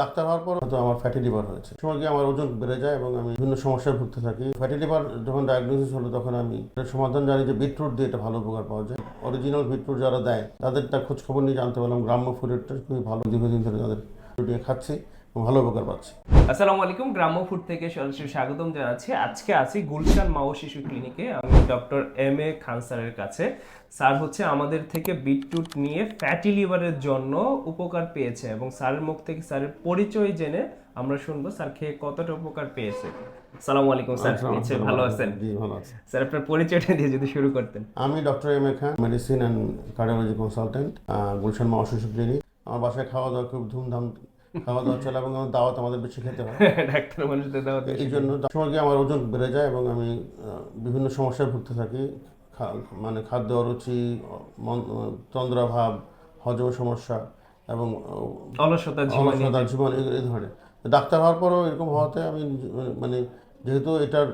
Doctor হওয়ার পর হয়তো আমার ফ্যাটি লিভার হয়েছে। সময় গিয়ে আমার ওজন বেড়ে যায় এবং আমি বিভিন্ন সমস্যায় ভুগতে থাকি। ফ্যাটি লিভার যখন ডায়াগনোসিস হলো তখন আমি সমাধান জানি যে বিটরুট দিয়ে এটা ভালো উপকার পাওয়া যায়। অরিজিনাল বিটরুট যারা দেয় তাদেরটা খোঁজ খবর নিয়ে জানতে পারলাম। গ্রাম্য ফুডেরটা খুবই ভালো। দীর্ঘদিন ধরে তাদের দিয়ে খাচ্ছি ভালো উপকার পাচ্ছি। আসসালামু আলাইকুম। গ্রাম্য ফুড থেকে সরাসরি স্বাগতম জানাচ্ছি। আজকে আছি গুলশান মাও শিশু ক্লিনিকে আমি ডক্টর এম এ খান স্যারের কাছে। স্যার হচ্ছে আমাদের থেকে বিটরুট নিয়ে ফ্যাটি লিভারের জন্য উপকার পেয়েছে এবং স্যারের মুখ থেকে স্যারের পরিচয় জেনে আমরা শুনব স্যার খেয়ে কতটা উপকার পেয়েছে। আসসালামু আলাইকুম স্যার নিশ্চয়ই ভালো আছেন? জি ভালো আছি। স্যার আপনার পরিচয়টা দিয়ে যদি শুরু করতেন। আমি doctor M A Khan medicine and cardiology consultant Gulshan মা অশিশু ক্লিনিক আমার বাসায় খাওয়া দাওয়া খুব ধুমধাম খাওয়া দাওয়া চলে এবং দাওয়াত আমাদের বেশি খেতে হয়। ডাক্তার মানুষদের দাওয়াত এই জন্য সময় গিয়ে আমার ওজন বেড়ে যায় এবং আমি বিভিন্ন সমস্যায় ভুগতে থাকি। মানে খাদ্য অরুচি তন্দ্রাভাব হজম সমস্যা এবং অলসতা জীবনে অলসতা জীবন এই- ধরনের। ডাক্তার হওয়ার পরও এরকম হওয়াতে আমি মানে যেহেতু এটার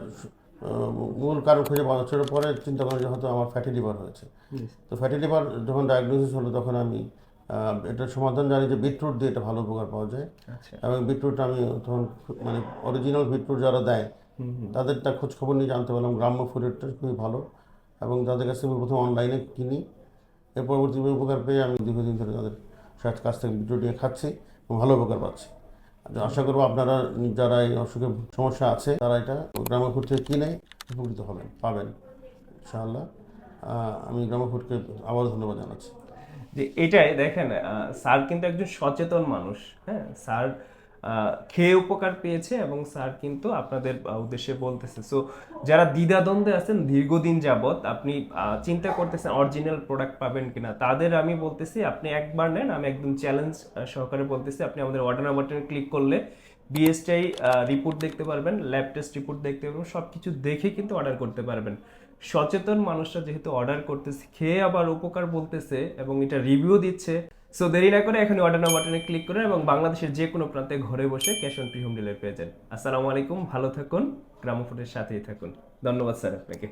মূল কারণ খুঁজে পাওয়া যাচ্ছে পরে চিন্তা করি যে হয়তো আমার ফ্যাটি লিভার হয়েছে। তো ফ্যাটি লিভার যখন ডায়াগনোসিস হলো তখন আমি এটার সমাধান জানি যে বিটরুট দিয়ে এটা ভালো উপকার পাওয়া যায়। আচ্ছা। এবং বিটরুট আমি তখন মানে অরিজিনাল বিটরুট যারা দেয় তাদেরটা খোঁজ খবর নিয়ে জানতে পারলাম। গ্রাম্য ফুডেরটা খুবই ভালো। এবং তাদের কাছে আমি প্রথম অনলাইনে কিনি। এর পরবর্তী উপকার পেয়ে আমি দীর্ঘদিন ধরে তাদের সাথে কাছ থেকে বিটরুট নিয়ে খাচ্ছি এবং ভালো উপকার পাচ্ছি। আশা করব আপনারা যারা এই অসুখের সমস্যা আছে তারা এটা গ্রাম্য ফুড থেকে কিনে উপকৃত হবেন পাবেন ইনশাআল্লাহ। আমি গ্রাম্য ফুডকে আবারও ধন্যবাদ জানাচ্ছি। যে এটাই দেখেন স্যার কিন্তু একজন সচেতন মানুষ হ্যাঁ? স্যার খেয়ে উপকার পেয়েছে এবং স্যার কিন্তু আপনাদের উদ্দেশ্যে বলতেছে। সো যারা দ্বিধাদ্বন্দ্বে আছেন দীর্ঘদিন যাবৎ, আপনি চিন্তা করতেছেন অরিজিনাল প্রোডাক্ট পাবেন কিনা, তাদের আমি বলতেছি, আপনি একবার নেন, আমি একদম চ্যালেঞ্জ সহকারে বলতেছি, আপনি আমাদের অর্ডার বাটনে ক্লিক করলে বিএসটাই রিপোর্ট দেখতে পারবেন ল্যাব টেস্ট রিপোর্ট দেখতে পারবেন সব কিছু দেখে কিন্তু অর্ডার করতে পারবেন। সচেতন মানুষরা যেহেতু অর্ডার করতেছে, খেয়ে আবার উপকার বলতেছে এবং এটা রিভিউ দিচ্ছে সো দেরি না করে এখনই অর্ডার নাও বাটনে ক্লিক করুন এবং বাংলাদেশের যে কোনো প্রান্তে ঘরে বসে cash on free home delivery পেয়ে যান। আসসালামু আলাইকুম, ভালো থাকুন, গ্রামফোনের সাথেই থাকুন। ধন্যবাদ স্যার আপনাকে।